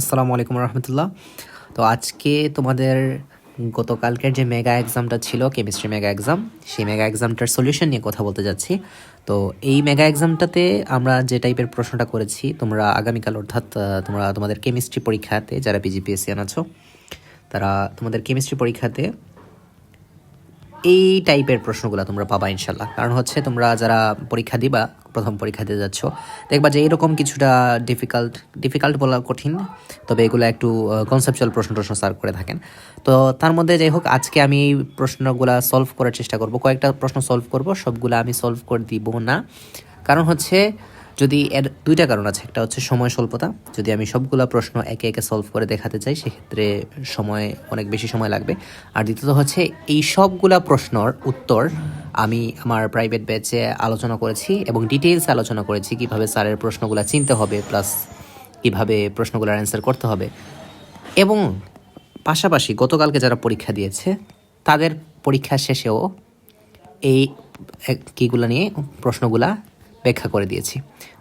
আসসালামু আলাইকুম রহমতুল্লাহ। তো আজকে তোমাদের গতকালকের যে মেগা এক্সামটা ছিল কেমিস্ট্রি মেগা এক্সাম সেই মেগা এক্সামটার সলিউশন নিয়ে কথা বলতে যাচ্ছি। তো এই মেগা এক্সামটাতে আমরা যে টাইপের প্রশ্নটা করেছি, তোমরা আগামীকাল অর্থাৎ তোমরা তোমাদের কেমিস্ট্রি পরীক্ষাতে, যারা পিজিপিএসসিয়ান আছো, তারা তোমাদের কেমিস্ট্রি পরীক্ষাতে এই টাইপের প্রশ্নগুলো তোমরা পাবা ইনশাল্লাহ কারণ হচ্ছে তোমরা যারা পরীক্ষা দিবা, প্রথম পরীক্ষা দিয়ে যাচ্ছ, দেখবা যে এরকম কিছুটা ডিফিকাল্ট ডিফিকাল্ট বলা কঠিন, তবে এগুলো একটু কনসেপচুয়াল প্রশ্ন টশ্ন স্যার করে থাকেন। তো তার মধ্যে যাই হোক, আজকে আমি এই প্রশ্নগুলো সলভ করার চেষ্টা করব। কয়েকটা প্রশ্ন সলভ করব, সবগুলো আমি সলভ করে দিব না। কারণ হচ্ছে যদি এর দুইটা কারণ আছে, একটা হচ্ছে সময় স্বল্পতা। যদি আমি সবগুলা প্রশ্ন একে একে সলভ করে দেখাতে চাই, সেক্ষেত্রে সময়, অনেক বেশি সময় লাগবে। আর দ্বিতীয়ত হচ্ছে, এই সবগুলা প্রশ্নর উত্তর আমি আমার প্রাইভেট ব্যাচে আলোচনা করেছি এবং ডিটেলস আলোচনা করেছি, কীভাবে স্যারের প্রশ্নগুলো চিনতে হবে প্লাস কীভাবে প্রশ্নগুলোর অ্যান্সার করতে হবে। এবং পাশাপাশি গতকালকে যারা পরীক্ষা দিয়েছে, তাদের পরীক্ষা শেষেও এই কীগুলো নিয়ে প্রশ্নগুলা ব্যাখ্যা করে দিয়েছি।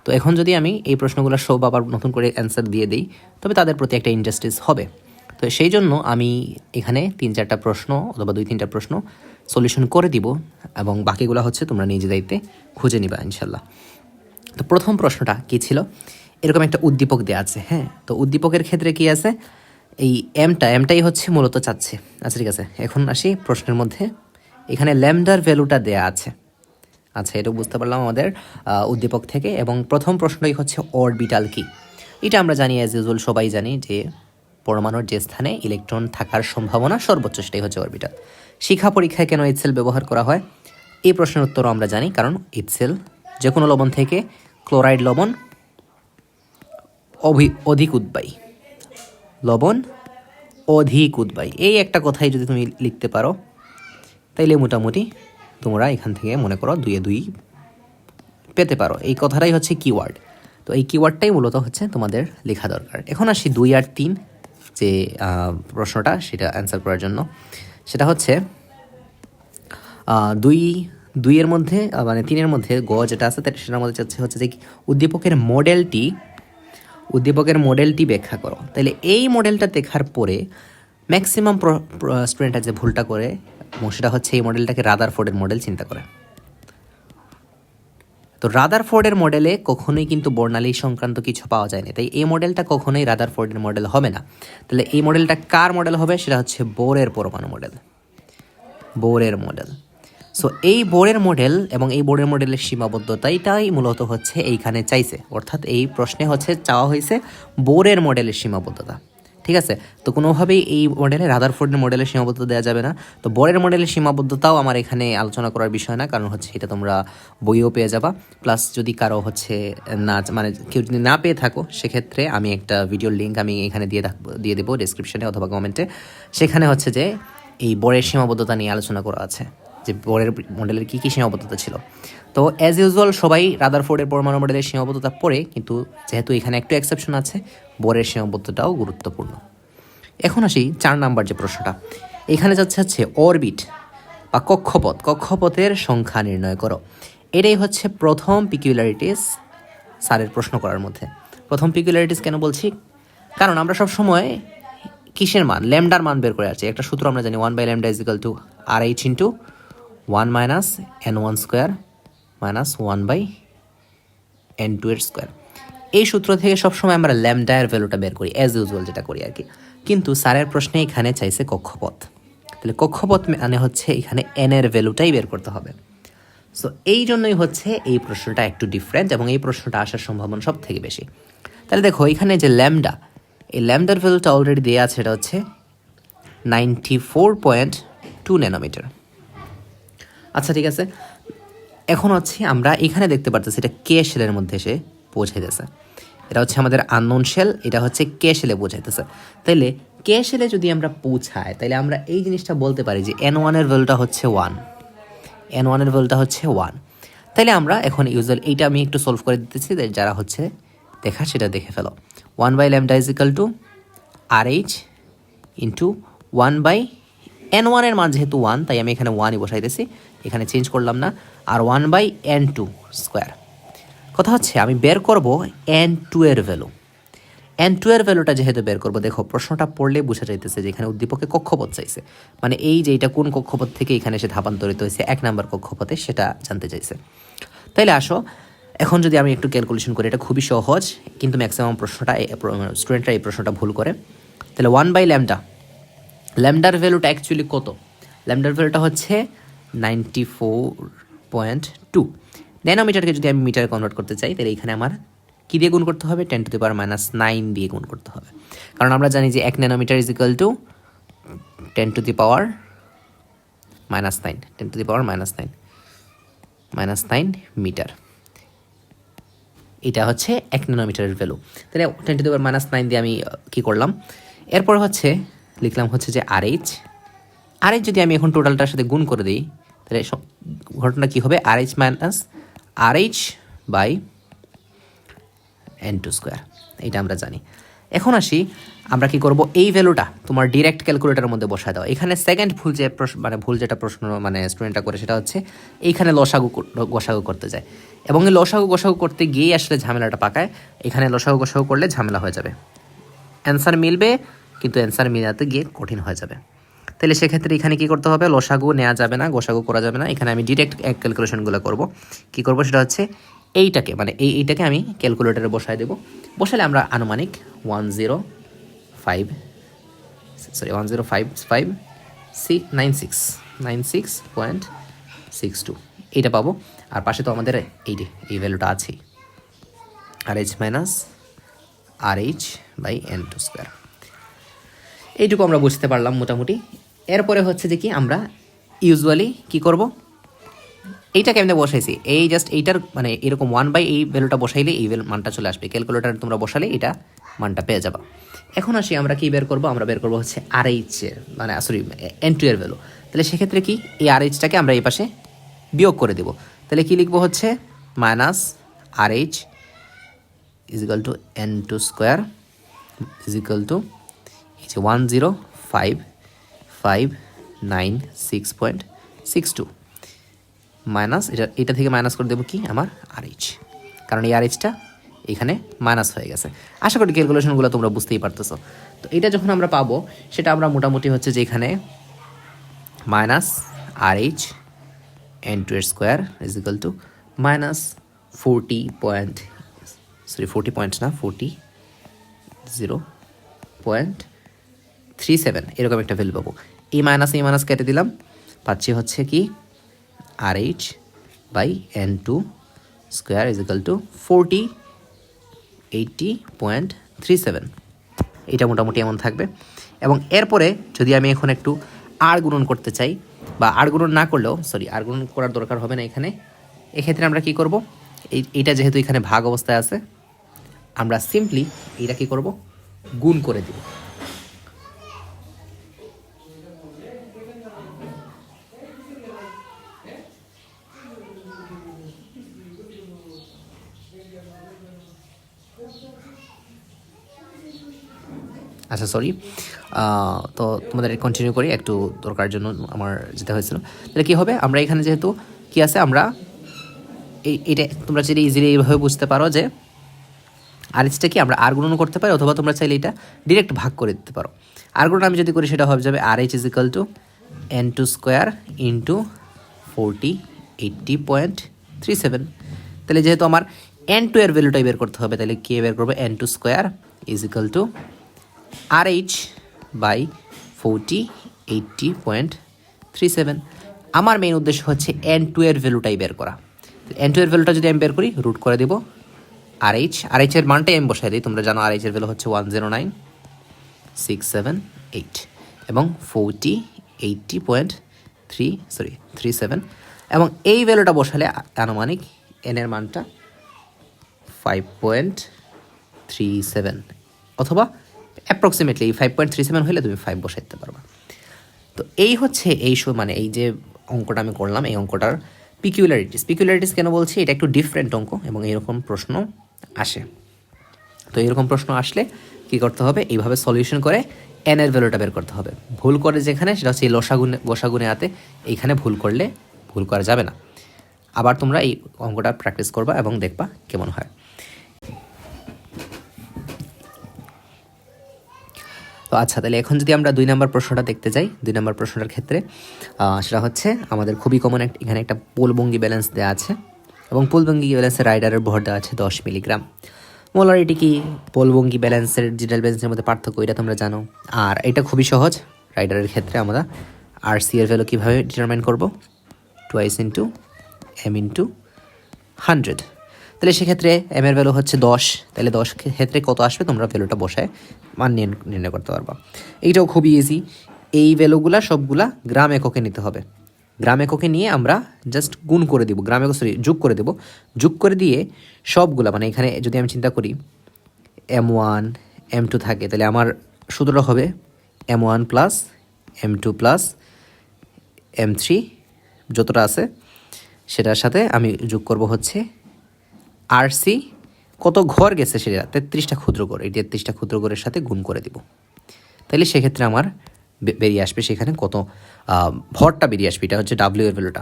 তো এখন যদি আমি এই প্রশ্নগুলো সব আবার নতুন করে অ্যান্সার দিয়ে দিই, তবে তাদের প্রতি একটা ইন্ডাস্ট্রিজ হবে। তো সেই জন্য আমি এখানে তিন চারটা প্রশ্ন অথবা দুই তিনটা প্রশ্ন সলিউশন করে দিব এবং বাকিগুলো হচ্ছে তোমরা নিজে দায়িত্বে খুঁজে নিবা ইনশাল্লাহ তো প্রথম প্রশ্নটা কি ছিল? এরকম একটা উদ্দীপক দেওয়া আছে হ্যাঁ? তো উদ্দীপকের ক্ষেত্রে কি আছে? এই এমটা এমটাই হচ্ছে মূলত চাচ্ছে। আচ্ছা ঠিক আছে। এখন আসি প্রশ্নের মধ্যে। এখানে ল্যামডার ভ্যালুটা দেয়া আছে। আচ্ছা এটা বুঝতে পারলাম আমাদের উদ্দীপক থেকে। এবং প্রথম প্রশ্নই হচ্ছে অরবিটাল কি? এটা আমরা জানি অ্যাজ ইউজুয়াল সবাই জানি যে পরমাণুর যে স্থানে ইলেকট্রন থাকার সম্ভাবনা সর্বোচ্চ, সেটাই হচ্ছে অরবিটাল শিক্ষা পরীক্ষায় কেন ইথসেল ব্যবহার করা হয়? এই প্রশ্নের উত্তরও আমরা জানি, কারণ ইথসেল যে কোনো লবণ থেকে ক্লোরাইড লবণ অভি, অধিক উদ্বায়ী। লবণ অধিক উদ্বায়ী। এই একটা কথাই যদি তুমি লিখতে পারো, তাইলে মোটামুটি তোমরা এখান থেকে মনে করো দুয়ে দুই পেতে পারো। এই কথাটাই হচ্ছে কিওয়ার্ড তো এই কিওয়ার্ডটাই মূলত হচ্ছে তোমাদের লেখা দরকার। এখন আসি দুই আর তিন যে প্রশ্নটা, সেটা অ্যান্সার করার জন্য। সেটা হচ্ছে দুই, দুইয়ের মধ্যে মানে তিনের মধ্যে গ যেটা আছে সেটার মধ্যে চাচ্ছে হচ্ছে যে উদ্দীপকের মডেলটি উদ্দীপকের মডেলটি ব্যাখ্যা করো। তাহলে এই মডেলটা দেখার পরে ম্যাক্সিমাম স্টুডেন্টরা যে ভুলটা করে সেটা হচ্ছে এই মডেলটাকে রাদার ফোর্ডের মডেল চিন্তা করে। তো রাদার ফোর্ডের মডেলে কখনোই কিন্তু বর্ণালী সংক্রান্ত কিছু পাওয়া যায়নি। তাই এই মডেলটা কখনোই রাদার ফোর্ডের মডেল হবে না। তাহলে এই মডেলটা কার মডেল হবে? সেটা হচ্ছে বোরের পরমাণু মডেল। বোরের মডেল। সো এই বোরের মডেল এবং এই বোরের মডেলের সীমাবদ্ধতাইটাই মূলত হচ্ছে এইখানে চাইছে। অর্থাৎ এই প্রশ্নে হচ্ছে চাওয়া হয়েছে বোরের মডেলের সীমাবদ্ধতা। ঠিক আছে? তো কোনোভাবেই এই মডেলে রাদারফোর্ডের মডেলের সীমাবদ্ধতা দেওয়া যাবে না। তো বরের মডেলের সীমাবদ্ধতাও আমার এখানে আলোচনা করার বিষয় না, কারণ হচ্ছে এটা তোমরা বইও পেয়ে যাবা। প্লাস যদি কারও হচ্ছে না মানে কেউ যদি না পেয়ে থাকো, সেক্ষেত্রে আমি একটা ভিডিওর লিঙ্ক আমি এখানে দিয়ে থাকব দিয়ে দেবো ডিসক্রিপশনে অথবা কমেন্টে সেখানে হচ্ছে যে এই বরের সীমাবদ্ধতা নিয়ে আলোচনা করা আছে, যে বরের মডেলের কী কী সীমাবদ্ধতা ছিল। তো অ্যাজ ইউজুয়াল সবাই রাদারফোর্ডের পরমাণু মডেলের সীমাবদ্ধতা পড়ে, কিন্তু যেহেতু এখানে একটু এক্সেপশন আছে বোরের সীমাবদ্ধতাও গুরুত্বপূর্ণ। এখন আসি চার নাম্বার যে প্রশ্নটা। এখানে যাচ্ছে হচ্ছে অরবিট বা কক্ষপথ। কক্ষপথের সংখ্যা নির্ণয় করো। এটাই হচ্ছে প্রথম পিকুলারিটিস স্যারের প্রশ্ন করার মধ্যে। প্রথম পিকুলারিটিস কেন বলছি? কারণ আমরা সব সময় কিসের মান? ল্যামডার মান বের করে আছি একটা সূত্র আমরা জানি one by lambda equal to R H into one minus N one square minus one by N two এর স্কোয়ার এই সূত্র থেকে সবসময় আমরা ল্যামডায়ের ভ্যালুটা বের করি অ্যাজ ইউজুয়াল যেটা করি আর কি কিন্তু স্যারের প্রশ্নে এখানে চাইছে কক্ষপথ। তাহলে কক্ষপথ মানে হচ্ছে এখানে এন এর ভ্যালুটাই বের করতে হবে। সো এই জন্যই হচ্ছে এই প্রশ্নটা একটু ডিফারেন্ট এবং এই প্রশ্নটা আসার সম্ভাবনা সব থেকে বেশি। তাহলে দেখো, এখানে যে ল্যামডা এই ল্যামডার ভ্যালুটা অলরেডি দেওয়া আছে এটা হচ্ছে ninety four point two nanometer আচ্ছা ঠিক আছে। এখন হচ্ছে আমরা এখানে দেখতে পারতেছি এটা কে শেলের মধ্যে এসে পৌঁছাইতেছে। এটা হচ্ছে আমাদের আননোন শেল এটা হচ্ছে কে শেলে পৌঁছাইতেছে। তাইলে কে শেলে যদি আমরা পৌঁছাই তাহলে আমরা এই জিনিসটা বলতে পারি যে এন ওয়ানের ভ্যালুটা হচ্ছে ওয়ান এন ওয়ানের ভ্যালুটা হচ্ছে ওয়ান তাইলে আমরা এখন ইউজুয়াল এইটা আমি একটু সলভ করে দিতেছি যারা হচ্ছে দেখা সেটা দেখে ফেলো। One by lambda equal to R H into one by N ওয়ানের মান যেহেতু ওয়ান তাই আমি এখানে ওয়ানই বসাইতেছি। এখানে চেঞ্জ করলাম না। আর one by N two square কথা হচ্ছে, আমি বের করব এন টু এর ভ্যালু এন টু এর ভ্যালুটা যেহেতু বের করব, দেখো, প্রশ্নটা পড়লে বোঝা যাইতেছে যে এখানে উদ্দীপকে কক্ষপথ চাইছে। মানে এই যে এটা কোন কক্ষপথ থেকে এখানে এসে ধাপান্তরিত হয়েছে, এক নাম্বার কক্ষপথে সেটা জানতে চাইছে। তাইলে আসো, এখন যদি আমি একটু ক্যালকুলেশন করি, এটা খুবই সহজ, কিন্তু ম্যাক্সিমাম প্রশ্নটা স্টুডেন্টরা এই প্রশ্নটা ভুল করে। তাহলে ওয়ান বাই ল্যামডা ল্যামডার ভ্যালুটা অ্যাকচুয়ালি কত? ল্যামডার ভ্যালুটা হচ্ছে নাইনটি ফোর পয়েন্ট টু ন্যানোমিটারকে যদি আমি মিটারে কনভার্ট করতে চাই, তাহলে এখানে আমার কী দিয়ে গুণ করতে হবে? Ten to the power minus nine দিয়ে গুণ করতে হবে। কারণ আমরা জানি যে এক nanometer is equal to ten to the power minus nine ten to the power minus nine minus nine meter এটা হচ্ছে এক ন্যানোমিটারের ভ্যালু তাহলে ten to the power minus nine দিয়ে আমি কী করলাম? এরপর হচ্ছে, লিখলাম হচ্ছে যে আর এইচ আর এইচ যদি আমি এখন টোটালটার সাথে গুণ করে দিই তাহলে ঘটনা কী হবে? R H minus R H by N two square এইটা আমরা জানি। এখন আসি, আমরা কি করব? এই ভ্যালুটা তোমার ডিরেক্ট ক্যালকুলেটারের মধ্যে বসায় দাও। এখানে সেকেন্ড ভুল যে প্রশ্ন মানে ভুল যেটা প্রশ্ন মানে স্টুডেন্টটা করে সেটা হচ্ছে, এইখানে লসাগু গোসাগু করতে যায়। এবং এই লসাগু গোসাগু করতে গিয়েই আসলে ঝামেলাটা পাকায়। এখানে লসাগু গোসাগু করলে ঝামেলা হয়ে যাবে। অ্যান্সার মিলবে, কিন্তু অ্যান্সার মিলাতে গিয়ে কঠিন হয়ে যাবে। তাহলে সেক্ষেত্রে এখানে কি করতে হবে? লসাগু নেওয়া যাবে না, গোসাগু করা যাবে না। এখানে আমি ডিরেক্ট ক্যালকুলেশনগুলো করব। কি করব? সেটা হচ্ছে এইটাকে মানে এই এইটাকে আমি ক্যালকুলেটারে বসায় দেবো। বসালে আমরা আনুমানিক one zero five sorry one zero five five C nine six nine six point six two এইটা পাবো। আর পাশে তো আমাদের এই এই ভ্যালুটা আছেই। R H minus R H by N two square এইটুকু আমরা বুঝতে পারলাম মোটামুটি। এরপরে হচ্ছে যে কি আমরা ইউজুয়ালি কি করব? এইটাকে আমি বসাইছি? এই জাস্ট এইটার মানে এরকম ওয়ান বাই এই ভ্যালুটা বসাইলে এই মানটা চলে আসবে। ক্যালকুলেটার তোমরা বসালে এটা মানটা পেয়ে যাবা। এখন আসি আমরা কি বের করব? আমরা বের করব হচ্ছে আর এইচের মানে সরি এন টু এর ভ্যালু তাহলে সেক্ষেত্রে কি? এই আর এইচটাকে আমরা এই পাশে বিয়োগ করে দেব। তাহলে কি লিখব হচ্ছে? Minus R H equal to n two square এই যে one zero five five nine six point six two minus এটা এটা থেকে মাইনাস করে দেবো কি? আমার আর এইচ কারণ এই আর এইচটা এখানে মাইনাস হয়ে গেছে। আশা করি ক্যালকুলেশনগুলো তোমরা বুঝতেই পারতেছো। তো এটা যখন আমরা পাবো, সেটা আমরা মোটামুটি হচ্ছে যে এখানে minus R H N two এর square is equal to minus forty point sorry forty point না forty zero point three seven এরকম একটা ভ্যালু পাবো। এই মাইনাস এই মাইনাস কেটে দিলাম। পাচ্ছি হচ্ছে কি R H by N two square is equal to forty eighty point three seven এটা মোটামুটি এমন থাকবে। এবং এরপরে যদি আমি এখন একটু আর গুণন করতে চাই বা আর গুণন না করলেও সরি আর গুণন করার দরকার হবে না এখানে। এক্ষেত্রে আমরা কি করব? এই এইটা যেহেতু এখানে ভাগ অবস্থায় আছে, আমরা সিম্পলি এইটা কি করব? গুণ করে দিব। আচ্ছা সরি তো তোমাদের কন্টিনিউ করি, একটু দরকার জন্য আমার যেতে হয়েছিল। তাহলে কী হবে? আমরা এখানে যেহেতু কি আছে? আমরা এই, এটা তোমরা যদি ইজিলি এইভাবে বুঝতে পারো যে আর এইচটা কি? আমরা আর গুণন করতে পারি, অথবা তোমরা চাইলে এটা ডিরেক্ট ভাগ করে দিতে পারো। আর গুণন আমি যদি করি, সেটা হবে যাবে R H is equal to N two square into forty eighty point three seven তাহলে যেহেতু আমার এন টু এর ভ্যালুটাই বের করতে হবে, তাহলে কে বের করব? N two square is equal to R H by forty eighty point three seven আমার মেইন উদ্দেশ্য হচ্ছে এন টু এর ভ্যালুটাই বের করা। এন টু এর ভ্যালুটা যদি আমি বের করি রুট করে দেবো আর এইচ আর এইচের মানটাই আমি বসাই দিই। তোমরা জানো আর এইচের ভ্যালু হচ্ছে one zero nine six seven eight এবং forty eighty point three sorry three seven এবং এই ভ্যালুটা বসালে আনুমানিক এনের মানটা ফাইভ পয়েন্ট থ্রি সেভেন অথবা approximately five point three seven হলে তুমি ফাইভ বসাই দিতে পারবা। তো এই হচ্ছে এই শো মানে এই যে অঙ্কটা আমি করলাম, এই অঙ্কটার পিকিউলারিটিস পিকিউলারিটিস কেন বলছি? এটা একটু ডিফারেন্ট অঙ্ক এবং এরকম প্রশ্ন আসে। তো এরকম প্রশ্ন আসলে কি করতে হবে? এইভাবে সলিউশন করে এন এর ভ্যালুটা বের করতে হবে। ভুল করে যেখানে, সেটা হচ্ছে এই লসাগুনে গোসাগুনে আতে, এইখানে ভুল করলে ভুল করা যাবে না। আবার তোমরা এই অঙ্কটা প্র্যাকটিস করবা এবং দেখবা কেমন হয়। তো আচ্ছা তাহলে এখন যদি আমরা দুই নম্বর প্রশ্নটা দেখতে যাই, দুই নম্বর প্রশ্নটার ক্ষেত্রে সেটা হচ্ছে আমাদের খুবই কমন এক, এখানে একটা পোলবঙ্গি ব্যালেন্স দেওয়া আছে এবং পোলবঙ্গি ব্যালেন্সের রাইডারের ভর দেওয়া আছে দশ মিলিগ্রাম মোলারিটি কি? পোলবঙ্গি ব্যালেন্সের ডিজিটাল ব্যালেন্সের মধ্যে পার্থক্য, এটা তোমরা জানো। আর এটা খুবই সহজ রাইডারের ক্ষেত্রে আমরা আর সি এর ভ্যালু কীভাবে ডিটারমাইন করব? Twice into M into hundred তাহলে সেক্ষেত্রে এম এর ভ্যালু হচ্ছে দশ। তাহলে দশ ক্ষেত্রে কত আসবে? তোমরা ভ্যালুটা বসায় মান নির্ণ- নির্ণয় করতে পারবা। এইটাও খুবই ইজি এই ভ্যালুগুলা সবগুলা গ্রাম এককে নিতে হবে। গ্রাম এককে নিয়ে আমরা জাস্ট গুণ করে দিব। গ্রাম সরি যোগ করে দেব। যোগ করে দিয়ে সবগুলা মানে এখানে যদি আমি চিন্তা করি এম ওয়ান এম টু থাকে, তাহলে আমার সূত্রটা হবে M one plus M two plus M three যতটা আছে, সেটার সাথে আমি যোগ করব হচ্ছে আরসি, কত ঘর গেছে সেটা তেত্রিশটা ক্ষুদ্র ঘর, এই তেত্রিশটা ক্ষুদ্র ঘরের সাথে গুণ করে দিব। তাহলে সেক্ষেত্রে আমার বেরিয়ে আসবে সেখানে কত ভরটা বেরিয়ে আসবে, এটা হচ্ছে ডাব্লিউ এর ভ্যালুটা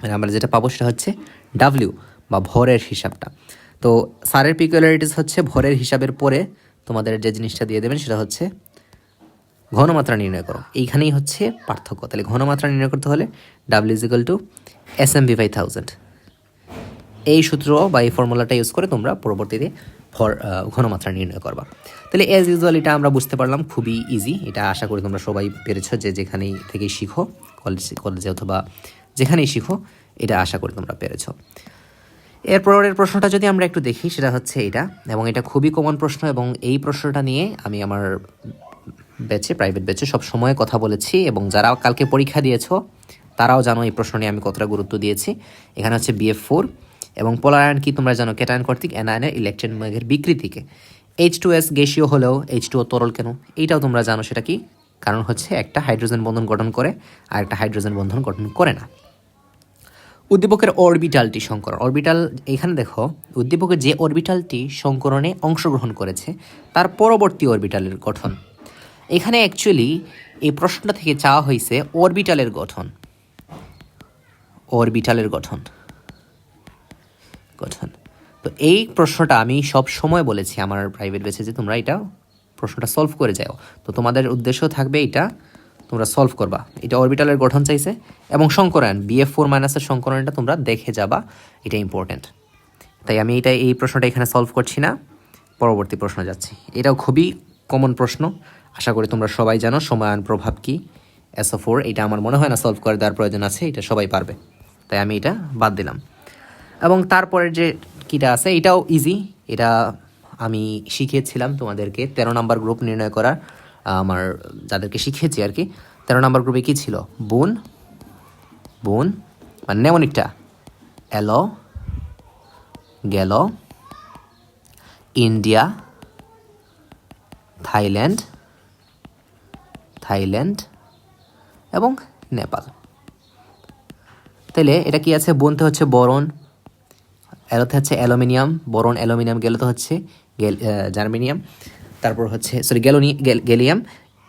মানে আমরা যেটা পাবো সেটা হচ্ছে ডাব্লিউ বা ভরের হিসাবটা। তো সারের পিকুলারিটিস হচ্ছে ভরের হিসাবের পরে তোমাদের যে জিনিসটা দিয়ে দেবেন সেটা হচ্ছে ঘনমাত্রা নির্ণয় করো। এইখানেই হচ্ছে পার্থক্য। তাহলে ঘনমাত্রা নির্ণয় করতে হলে W equal to S M B by thousand এই সূত্র বা এই ফর্মুলাটা ইউজ করে তোমরা পরবর্তীতে ফর ঘনমাত্রা নির্ণয় করবা। তাহলে এজ ইউজুয়াল এটা আমরা বুঝতে পারলাম, খুবই ইজি এটা আশা করি তোমরা সবাই পেরেছ যে যেখানেই থেকে শিখো কলেজ কলেজে অথবা যেখানেই শিখো, এটা আশা করি তোমরা পেরেছ। এরপরের প্রশ্নটা যদি আমরা একটু দেখি, সেটা হচ্ছে এটা, এবং এটা খুবই কমন প্রশ্ন, এবং এই প্রশ্নটা নিয়ে আমি আমার ব্যাচে প্রাইভেট ব্যাচে সব সময় কথা বলেছি, এবং যারা কালকে পরীক্ষা দিয়েছ, তারাও জানো এই প্রশ্ন নিয়ে আমি কতটা গুরুত্ব দিয়েছি। এখানে হচ্ছে বিএফ ফোর এবং পোলারায়ন কি তোমরা জানো? ক্যাটায়ন কর্তৃক অ্যানায়নের ইলেকট্রন মেঘের বিকৃতিকে এইচ টু এস গ্যাসীয় হলেও এইচ টু ও তরল কেন? এইটাও তোমরা জানো, সেটা কি? কারণ হচ্ছে একটা হাইড্রোজেন বন্ধন গঠন করে, আর একটা হাইড্রোজেন বন্ধন গঠন করে না। উদ্দীপকের অরবিটালটি সংকরণ। অরবিটাল, এখানে দেখো, উদ্দীপকের যে অরবিটালটি সংকরণে অংশগ্রহণ করেছে, তার পরবর্তী অরবিটালের গঠন। এখানে অ্যাকচুয়ালি এই প্রশ্নটা থেকে চাওয়া হয়েছে অরবিটালের গঠন। অরবিটালের গঠন। গঠন। তো এই প্রশ্নটা আমি সব সময় বলেছি আমার প্রাইভেট বেসে যে তোমরা এটা প্রশ্নটা সলভ করে যাও। তো তোমাদের উদ্দেশ্য থাকবে এটা, তোমরা সলভ করবা। এটা অরবিটালের গঠন চাইছে এবং সংকরায়ন বিএফ ফোর মাইনাসের সংকরণটা তোমরা দেখে যাবা, এটা ইম্পর্টেন্ট তাই আমি এটা, এই প্রশ্নটা এখানে সলভ করছি না, পরবর্তী প্রশ্ন যাচ্ছি। এটাও খুবই কমন প্রশ্ন, আশা করি তোমরা সবাই জানো সমায়ন প্রভাব কি এসও ফোর এটা আমার মনে হয় না সলভ করে দেওয়ার প্রয়োজন আছে, এটা সবাই পারবে। তাই আমি এটা বাদ দিলাম। এবং তারপরের যে কিটা আছে, এটাও ইজি এটা আমি শিখিয়েছিলাম তোমাদেরকে। তেরো নাম্বার গ্রুপ নির্ণয় করার আমার যাদেরকে শিখিয়েছি আর কি। তেরো নাম্বার গ্রুপে কী ছিল? বোন বোন মানে নেমনিকটা এলো, গেল, ইন্ডিয়া, থাইল্যান্ড থাইল্যান্ড এবং নেপাল। তাহলে এটা কি আছে? বনতে হচ্ছে বরণ। এলোতে হচ্ছে অ্যালুমিনিয়াম, বরন অ্যালুমিনিয়াম গেলে তো হচ্ছে জার্মেনিয়াম। তারপর হচ্ছে সরি গ্যালোনি গেলিয়াম।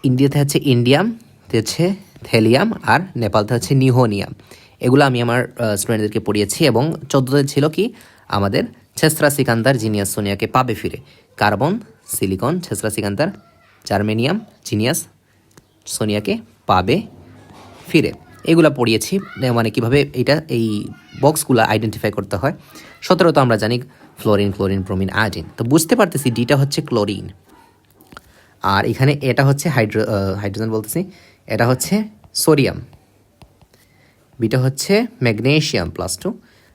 ইন্ডিয়াতে হচ্ছে ইন্ডিয়াম হচ্ছে থেলিয়াম, আর নেপালতে হচ্ছে নিহোনিয়াম এগুলো আমি আমার স্টুডেন্টদেরকে পড়িয়েছি এবং চোদ্দোতে ছিল কি? আমাদের ছেসরা সিকান্দার জিনিয়াস সোনিয়াকে পাবে ফিরে। কার্বন, সিলিকন ছেসরা সিকান্দার, জার্মেনিয়াম জিনিয়াস সোনিয়াকে পাবে ফিরে। এগুলা পড়িয়েছি মানে কীভাবে এটা এই বক্সগুলো আইডেন্টিফাই করতে হয়। সতেরো তো আমরা জানি ফ্লোরিন ক্লোরিন ব্রোমিন আয়োডিন তো বুঝতে পারতেছি ডিটা হচ্ছে ক্লোরিন আর এখানে এটা হচ্ছে হাইড্রো হাইড্রোজেন বলতেছি, এটা হচ্ছে সোডিয়াম বিটা হচ্ছে ম্যাগনেশিয়াম প্লাস টু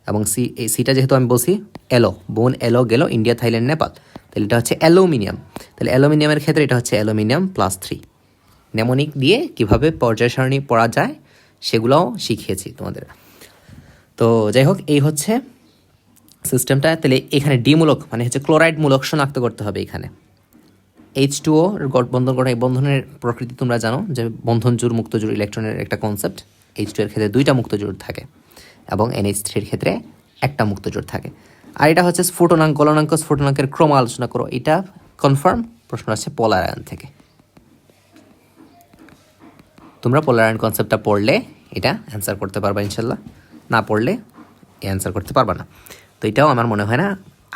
এবং সি এই সিটা যেহেতু আমি বলছি এলো বোন এলো গেলো ইন্ডিয়া থাইল্যান্ড নেপাল তাহলে এটা হচ্ছে অ্যালুমিনিয়াম তাহলে অ্যালুমিনিয়ামের ক্ষেত্রে এটা হচ্ছে অ্যালুমিনিয়াম প্লাস থ্রি নেমোনিক দিয়ে কীভাবে পর্যায় সারণী পড়া যায় সেগুলোও শিখিয়েছি তোমাদের। তো যাই হোক এই হচ্ছে সিস্টেমটা তাহলে এখানে ডিমূলক মানে হচ্ছে ক্লোরাইড মূলক শনাক্ত করতে হবে এখানে। এইচ টু ও বন্ধন করা, এই বন্ধনের প্রকৃতি তোমরা জানো, যে বন্ধন জোর মুক্ত জোর ইলেকট্রনের একটা কনসেপ্ট এইচ টু এর ক্ষেত্রে দুইটা মুক্ত জোর থাকে এবং এনএইচ থ্রির ক্ষেত্রে একটা মুক্ত জোর থাকে। আর এটা হচ্ছে স্ফুটনাঙ্ক, গলনাঙ্ক, স্ফুটনাঙ্কের ক্রম আলোচনা করো। এটা কনফার্ম প্রশ্ন আছে পোলারায়ন থেকে। তোমরা পোলারায়ন কনসেপ্টটা পড়লে এটা অ্যান্সার করতে পারবা ইনশাল্লাহ না পড়লে অ্যান্সার করতে পারবা না। তো এটাও আমার মনে হয় না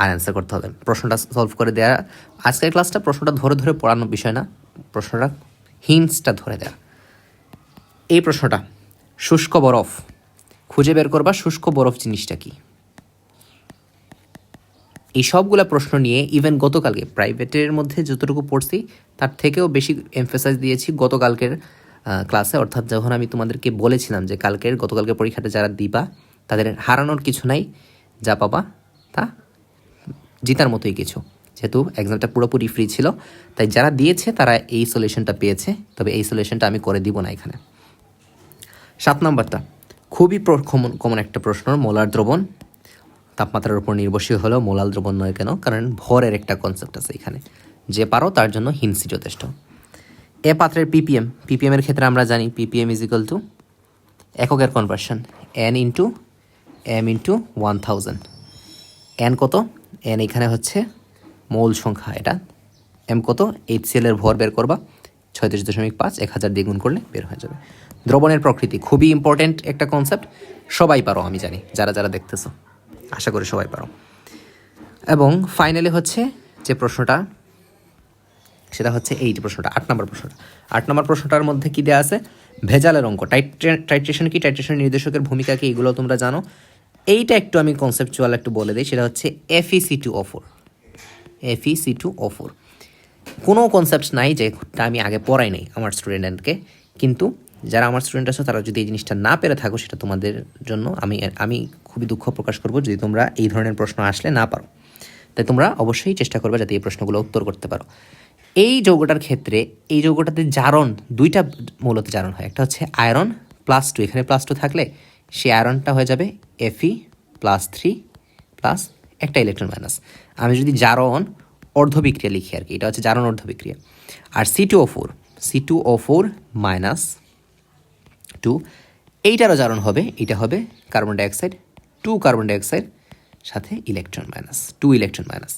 আর অ্যান্সার করতে হবে। প্রশ্নটা সলভ করে দেওয়া আজকের ক্লাসটা প্রশ্নটা ধরে ধরে পড়ানোর বিষয় না। প্রশ্নটা হিন্টসটা ধরে দেয়া। এই প্রশ্নটা, শুষ্ক বরফ। খুঁজে বের করবা শুষ্ক বরফ জিনিসটা কি? এই সবগুলা প্রশ্ন নিয়ে ইভেন গতকালকে প্রাইভেটের মধ্যে যতটুকু পড়ছি, তার থেকেও বেশি এমফেসাইজ দিয়েছি গতকালকের ক্লাসে অর্থাৎ যখন আমি তোমাদেরকে বলেছিলাম যে কালকের গতকালকে পরীক্ষাটা যারা দিবা, তাদের হারানোর কিছু নাই, যা পাবা, তা জিতার মতোই কিছু। যেহেতু এক্সামটা পুরোপুরি ফ্রি ছিল, তাই যারা দিয়েছে, তারা এই সলিউশনটা পেয়েছে, তবে এই সলিউশনটা আমি করে দিব না এখানে। সাত নম্বরটা, খুবই কমন কমন একটা প্রশ্ন, মোলার দ্রবণ। তাপমাত্রার উপর নির্ভরশীল হলেও মোলাল দ্রবণ নয় কেন? কারণ ভরের একটা কনসেপ্ট আছে এখানে। যে পারো, তার জন্য হিন্সি যথেষ্ট। এ পাত্রের পিপিএম পিপিএম এর ক্ষেত্রে আমরা জানি পিপিএম ইজ ইকাল টু এককের conversion N into M into one thousand N কত? এন এখানে হচ্ছে মৌল সংখ্যা, এটা এম কত? এইচ এর ভর বের করবা, ছয়ত্রিশ দশমিক পাঁচ, এক হাজার দ্বিগুণ করলে বের হয়ে যাবে। দ্রবণের প্রকৃতি, খুবই ইম্পর্ট্যান্ট একটা কনসেপ্ট সবাই পারো, আমি জানি, যারা যারা দেখতেছো, আশা করি সবাই পারো। এবং ফাইনালি হচ্ছে যে প্রশ্নটা সেটা হচ্ছে এই যে প্রশ্নটা, আট নম্বর প্রশ্নটা। আট নম্বর প্রশ্নটার মধ্যে কি দেওয়া আছে? ভেজালের অঙ্ক। টাইট্রেশন কি? টাইট্রেশন নির্দেশকের ভূমিকা কি? এগুলো তোমরা জানো। এইটা একটু আমি কনসেপচুয়াল একটু বলে দিই, সেটা হচ্ছে FEC two O four FEC two O four কোনো কনসেপ্ট নাই যেটা আমি আগে পড়াই নাই আমার স্টুডেন্টকে কিন্তু যারা আমার স্টুডেন্ট আছো, তারা যদি এই জিনিসটা না পেরে থাকো, সেটা তোমাদের জন্য আমি আমি খুবই দুঃখ প্রকাশ করব যদি তোমরা এই ধরনের প্রশ্ন আসলে না পারো। তাই তোমরা অবশ্যই চেষ্টা করবে যাতে এই প্রশ্নগুলো উত্তর করতে পারো। এই যৌগটার ক্ষেত্রে, এই যৌগটাতে জারণ, দুইটা মূলত জারণ হয়। একটা হচ্ছে আয়রন প্লাস টু। এখানে প্লাস টু থাকলে সেই আয়রনটা হয়ে যাবে এফি প্লাস থ্রি প্লাস একটা ইলেকট্রন মাইনাস। আমি যদি জারণ অর্ধবিক্রিয়া লিখি আর কি, এটা হচ্ছে জারণ অর্ধবিক্রিয়া। আর C two O four C two O four minus two এইটারও জারণ হবে, এটা হবে carbon dioxide to carbon dioxide সাথে electron minus two electron minus.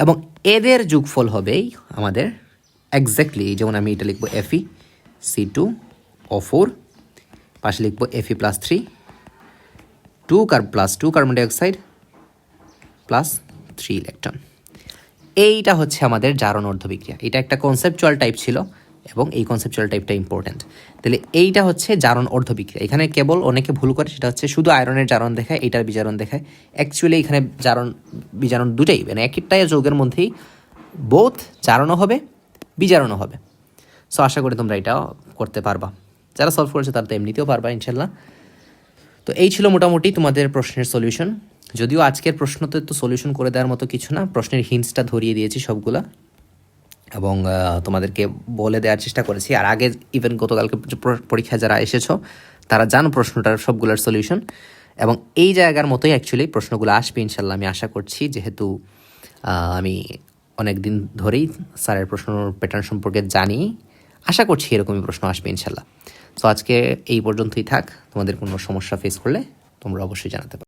এবং এদের যোগফল হবেই আমাদের এক্স্যাক্টলি যেমন আমি এটা লিখব Fe C two O four পাশে লিখব এফি প্লাস থ্রি টু কার plus two carbon dioxide plus three electron এইটা হচ্ছে আমাদের জারণ অর্ধবিক্রিয়া এটা একটা কনসেপচুয়াল টাইপ ছিল। এবং এই কনসেপচুয়াল টাইপটা ইম্পর্ট্যান্ট তাহলে এইটা হচ্ছে জারণ অর্ধবিক্রিয়া। এখানে কেবল অনেকে ভুল করে, সেটা হচ্ছে শুধু আয়রনের জারণ দেখায়, এটার বিজারণ দেখায়। অ্যাকচুয়ালি এখানে জারণ, বিজারণ দুটাই মানে এক একটাই যৌগের মধ্যেই বোধ জারণও হবে, বিজারণও হবে। সো আশা করি তোমরা এটাও করতে পারবা। যারা সলভ করেছে, তারা তো এমনিতেও পারবা ইনশাল্লাহ তো এই ছিল মোটামুটি তোমাদের প্রশ্নের সলিউশন যদিও আজকের প্রশ্নতে তো সলিউশন করে দেওয়ার মতো কিছু না, প্রশ্নের হিন্টসটা ধরিয়ে দিয়েছি সবগুলা। এবং তোমাদেরকে বলে দেওয়ার চেষ্টা করেছি। আর আগে ইভেন গতকালকে পরীক্ষায় যারা এসেছ, তারা জানো প্রশ্নটার সবগুলোর সলিউশন এবং এই জায়গার মতোই অ্যাকচুয়ালি প্রশ্নগুলো আসবে ইনশাল্লাহ আমি আশা করছি। যেহেতু আমি অনেক দিন ধরেই স্যারের প্রশ্ন প্যাটার্ন সম্পর্কে জানি, আশা করছি এরকমই প্রশ্ন আসবে ইনশাল্লাহ তো আজকে এই পর্যন্তই থাক। তোমাদের কোনো সমস্যা ফেস করলে তোমরা অবশ্যই জানাতে পারো।